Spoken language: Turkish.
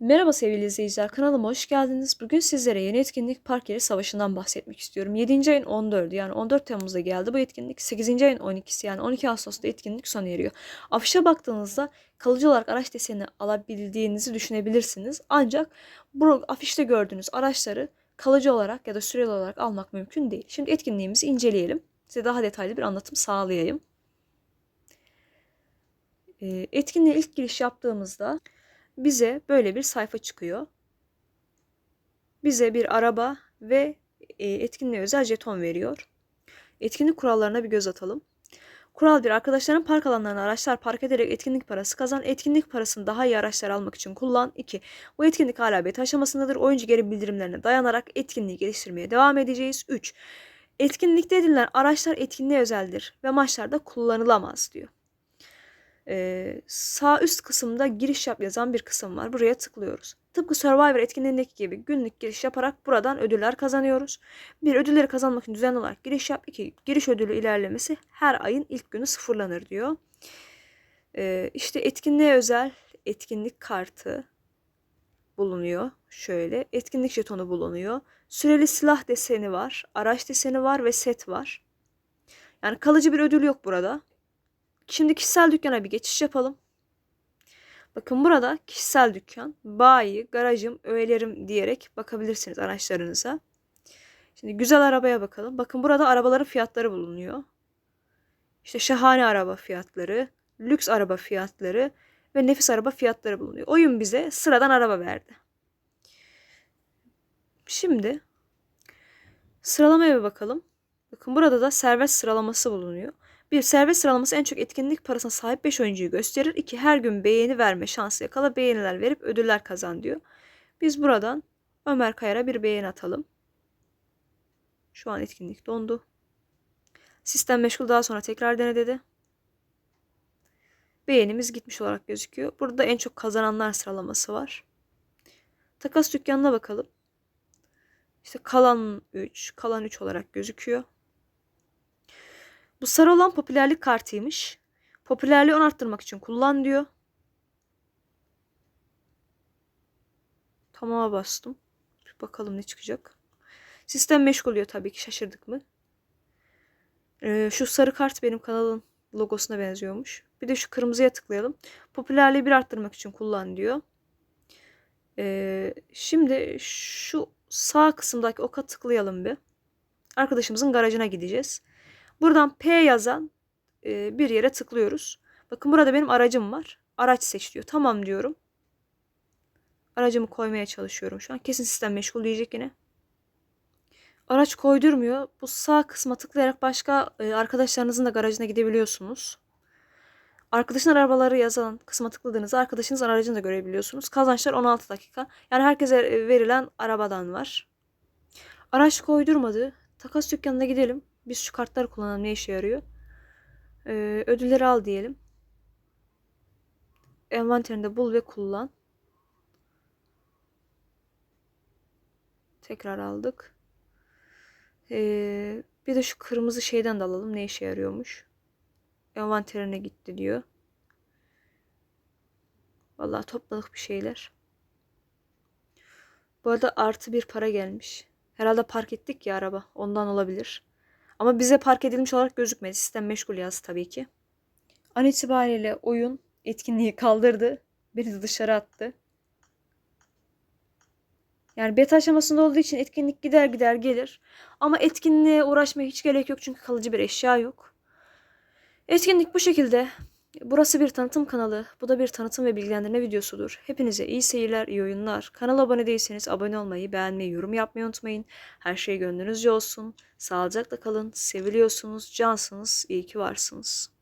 Merhaba sevgili izleyiciler, kanalıma hoş geldiniz. Bugün sizlere yeni etkinlik Park Yeri Savaşı'ndan bahsetmek istiyorum. 7. ayın 14'ü yani 14 Temmuz'da geldi bu etkinlik. 8. ayın 12'si yani 12 Ağustos'ta etkinlik sona eriyor. Afişe baktığınızda kalıcı olarak araç deseni alabildiğinizi düşünebilirsiniz. Ancak bu afişte gördüğünüz araçları kalıcı olarak ya da süreli olarak almak mümkün değil. Şimdi etkinliğimizi inceleyelim. Size daha detaylı bir anlatım sağlayayım. Ee, Etkinliğe ilk giriş yaptığımızda bize böyle bir sayfa çıkıyor. Bize bir araba ve e, etkinliğe özel jeton veriyor. Etkinlik kurallarına bir göz atalım. Kural 1. Arkadaşların park alanlarına araçlar park ederek etkinlik parası kazan. Etkinlik parasını daha iyi araçlar almak için kullan. 2. Bu etkinlik hala beta aşamasındadır. Oyuncu geri bildirimlerine dayanarak etkinliği geliştirmeye devam edeceğiz. 3. Etkinlikte edilen araçlar etkinliğe özeldir ve maçlarda kullanılamaz diyor. Ee, sağ üst kısımda giriş yap yazan bir kısım var. Buraya tıklıyoruz. Tıpkı Survivor etkinliğindeki gibi günlük giriş yaparak buradan ödüller kazanıyoruz. Bir ödülleri kazanmak için düzenli olarak giriş yap. İki giriş ödülü ilerlemesi her ayın ilk günü sıfırlanır diyor. Ee, işte etkinliğe özel etkinlik kartı bulunuyor. Şöyle etkinlik jetonu bulunuyor. Süreli silah deseni var. Araç deseni var ve set var. Yani kalıcı bir ödül yok burada. Şimdi kişisel dükkana bir geçiş yapalım. Bakın burada kişisel dükkan, bayi, garajım, öğelerim diyerek bakabilirsiniz araçlarınıza. Şimdi güzel arabaya bakalım. Bakın burada arabaların fiyatları bulunuyor. İşte şahane araba fiyatları, lüks araba fiyatları ve nefis araba fiyatları bulunuyor. Oyun bize sıradan araba verdi. Şimdi sıralamaya bir bakalım. Bakın burada da servet sıralaması bulunuyor. Bir servet sıralaması en çok etkinlik parasına sahip 5 oyuncuyu gösterir. 2 her gün beğeni verme şansı yakala beğeniler verip ödüller kazan diyor. Biz buradan Ömer Kayar'a bir beğeni atalım. Şu an etkinlik dondu. Sistem meşgul daha sonra tekrar dene dedi. Beğenimiz gitmiş olarak gözüküyor. Burada en çok kazananlar sıralaması var. Takas dükkanına bakalım. İşte kalan 3, kalan 3 olarak gözüküyor. Bu sarı olan popülerlik kartıymış. Popülerliği 10 arttırmak için kullan diyor. Tamam'a bastım. Bir bakalım ne çıkacak. Sistem meşgul tabii ki şaşırdık mı? Ee, şu sarı kart benim kanalın logosuna benziyormuş. Bir de şu kırmızıya tıklayalım. Popülerliği bir arttırmak için kullan diyor. Ee, şimdi şu sağ kısımdaki oka tıklayalım bir. Arkadaşımızın garajına gideceğiz. Buradan P yazan e, bir yere tıklıyoruz. Bakın burada benim aracım var. Araç seç diyor. Tamam diyorum. Aracımı koymaya çalışıyorum şu an. Kesin sistem meşgul diyecek yine. Araç koydurmuyor. Bu sağ kısma tıklayarak başka e, arkadaşlarınızın da garajına gidebiliyorsunuz. Arkadaşın arabaları yazan kısma tıkladığınızda arkadaşınızın aracını da görebiliyorsunuz. Kazançlar 16 dakika. Yani herkese e, verilen arabadan var. Araç koydurmadı. Takas dükkanına gidelim. Biz şu kartları kullanalım ne işe yarıyor? Ee, ödülleri al diyelim. Envanterinde bul ve kullan. Tekrar aldık. Ee, bir de şu kırmızı şeyden de alalım. Ne işe yarıyormuş? Envanterine gitti diyor. Vallahi topladık bir şeyler. Bu arada artı bir para gelmiş. Herhalde park ettik ya araba. Ondan olabilir. Ama bize park edilmiş olarak gözükmedi. Sistem meşgul yazdı tabii ki. An itibariyle oyun etkinliği kaldırdı. Beni dışarı attı. Yani beta aşamasında olduğu için etkinlik gider gider gelir. Ama etkinliğe uğraşmaya hiç gerek yok çünkü kalıcı bir eşya yok. Etkinlik bu şekilde. Burası bir tanıtım kanalı. Bu da bir tanıtım ve bilgilendirme videosudur. Hepinize iyi seyirler, iyi oyunlar. Kanala abone değilseniz abone olmayı, beğenmeyi, yorum yapmayı unutmayın. Her şey gönlünüzce olsun. Sağlıcakla kalın. Seviliyorsunuz, cansınız. İyi ki varsınız.